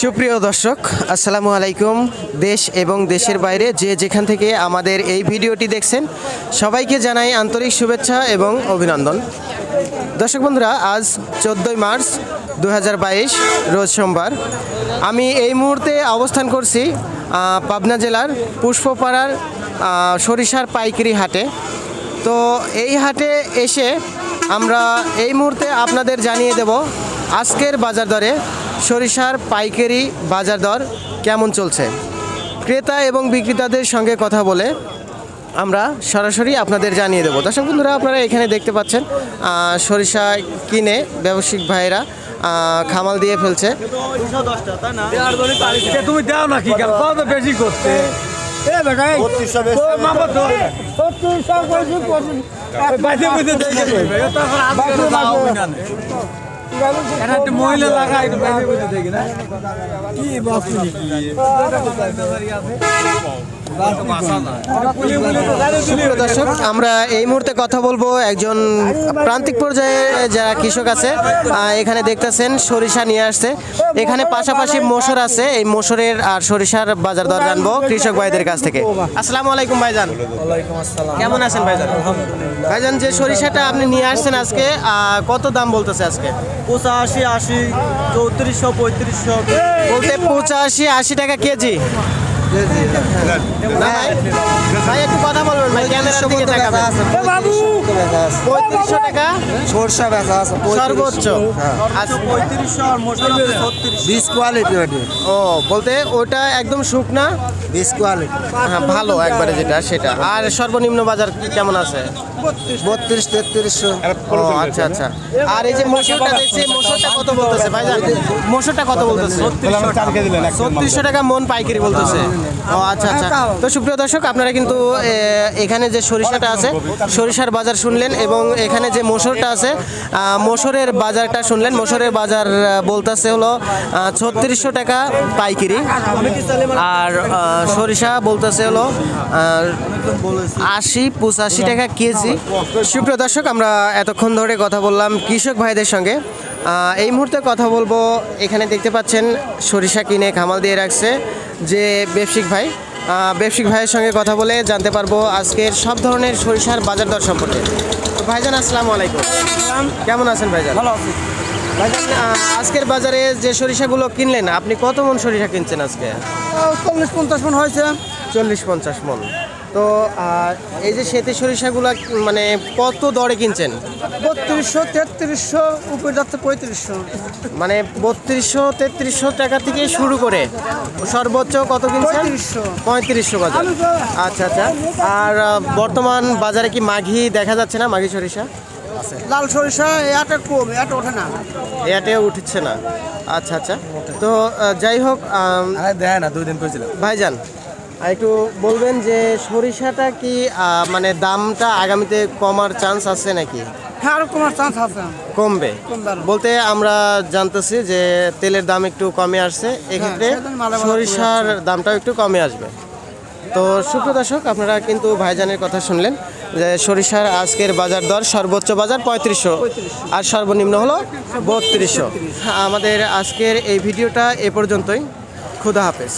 সুপ্রিয় দর্শক, আসসালামু আলাইকুম। দেশ এবং দেশের বাইরে যে যেখান থেকে আমাদের এই ভিডিওটি দেখছেন, সবাইকে জানাই আন্তরিক শুভেচ্ছা এবং অভিনন্দন। দর্শক বন্ধুরা, আজ চোদ্দোই মার্চ দু হাজার বাইশ, রোজ সোমবার। আমি এই মুহূর্তে অবস্থান করছি পাবনা জেলার পুষ্পপাড়ার সরিষার পাইকারি হাটে। তো এই হাটে এসে আমরা এই মুহূর্তে আপনাদের জানিয়ে দেব, আজকের বাজার দরে সরিষার পাইকারি বাজার দর কেমন চলছে? ক্রেতা এবং বিক্রেতাদের সঙ্গে কথা বলে আমরা সরাসরি আপনাদের জানিয়ে দেবো। দর্শক বন্ধুরা আপনারা এখানে দেখতে পাচ্ছেন সরিষা কিনে ব্যবসায়িক ভাইয়েরা খামাল দিয়ে ফেলছে। তুমি দাও না কি কেন? কত বেশি করতে বাইরে বুঝে দর্শক আমরা এই মুহূর্তে কথা বলব একজন প্রান্তিক পর্যায়ে যারা কৃষক আছে এখানে দেখতেছেন সরিষা নিয়ে আসছে। এখানে পাশাপাশি মোসর আছে, এই মোসরের আর সরিষার বাজার দর জানব কৃষক ভাইদের কাছ থেকে। আসসালামু আলাইকুম, ভাইজান। কেমন আছেন, ভাইজান? ভাইজান, যে সরিষাটা আপনি নিয়ে আসছেন আজকে কত দাম বলতেছে আজকে? পঁচাশি আশি চৌত্রিশশো পঁয়ত্রিশশো। বলতে পঁচাশি আশি টাকা কেজি। ভাই? একটু কথা বলবেন ভাই ক্যামেরার দিকে তাকাবেন। পঁয়ত্রিশশো টাকা? সরষা বেচা আছে সর্বোচ্চ। আচ্ছা, পঁয়ত্রিশশো আর মোটর ছত্রিশ বিশ কোয়ালিটি ওটি ও বলতে ওটা একদম শুকনা বিশ কোয়ালিটি হ্যাঁ ভালো একবারে যেটা সেটা। আর সর্বনিম্ন বাজার কেমন আছে? বত্রিশ তেত্রিশশো। আচ্ছা আচ্ছা। আর এই যে মসুরটা দেখছি মসুরটা কত বলতেছে ভাই মসুরটা কত বলতেছে? ছত্রিশশো টাকা মন পাইকারি বলতেছে। ও আচ্ছা আচ্ছা। তো সুপ্রিয় দর্শক আপনারা কিন্তু এখানে যে সরিষাটা আছে সরিষার বাজার শুনলেন এবং এখানে যে মসুরটা আছে মসুরের বাজারটা শুনলেন। মসুরের বাজার বলতেছে হলো ছত্রিশশো টাকা পাইকারি। আর সরিষা বলতেছে হলো আশি পঁচাশি টাকা কেজি। সুপ্রিয় দর্শক আমরা এতক্ষণ ধরে কথা বললাম কৃষক ভাইদের সঙ্গে। এই মুহূর্তে কথা বলব এখানে দেখতে পাচ্ছেন সরিষা কিনে খামাল দিয়ে রাখছে যে ব্যবসায়িক ভাই। আহ, ব্যবসায়িক ভাইয়ের সঙ্গে কথা বলে জানতে পারব আজকের সব ধরনের সরিষার বাজার দর সম্পর্কে। তো ভাইজান আসসালামু আলাইকুম। কেমন আছেন ভাইজান? ভালো আছি। ভাইজান আজকের বাজারে যে সরিষাগুলো কিনলেন আপনি কত মন সরিষা কিনছেন আজকে? চল্লিশ পঞ্চাশ মন হয়েছে। চল্লিশ পঞ্চাশ মন। তো এই যে সেতে সরিষাগুলো মানে কত দরে কিনছেন? বত্রিশশো তেত্রিশশো উপরে যাচ্ছে পঁয়ত্রিশশো। মানে বত্রিশশো তেত্রিশশো টাকা থেকে শুরু করে সর্বোচ্চ কত কিনছেন? পঁয়ত্রিশশো। বাজার আচ্ছা আচ্ছা। আর বর্তমান বাজারে কি মাঘি দেখা যাচ্ছে না মাঘি সরিষা? লাল সরিষা এটা কম এটা ওঠে না। এটাও উঠছে না। আচ্ছা আচ্ছা। তো যাই হোক দেয় না দুই দিন করেছিলাম ভাইজান আর একটু বলবেন যে সরিষাটা কি মানে দামটা আগামীতে কমার চান্স আছে নাকি? হ্যাঁ আরও কমার চান্স আছে। কমবে? কমবে বলতে আমরা জানতেছি যে তেলের দাম একটু কমে আসছে এক্ষেত্রে সরিষার দামটাও একটু কমে আসবে। তো সুপ্র দর্শক আপনারা কিন্তু ভাইজানের কথা শুনলেন যে সরিষার আজকের বাজার দর সর্বোচ্চ বাজার পঁয়ত্রিশশো আর সর্বনিম্ন হলো বত্রিশশো। আমাদের আজকের এই ভিডিওটা এ পর্যন্তই। খুদা হাফেজ।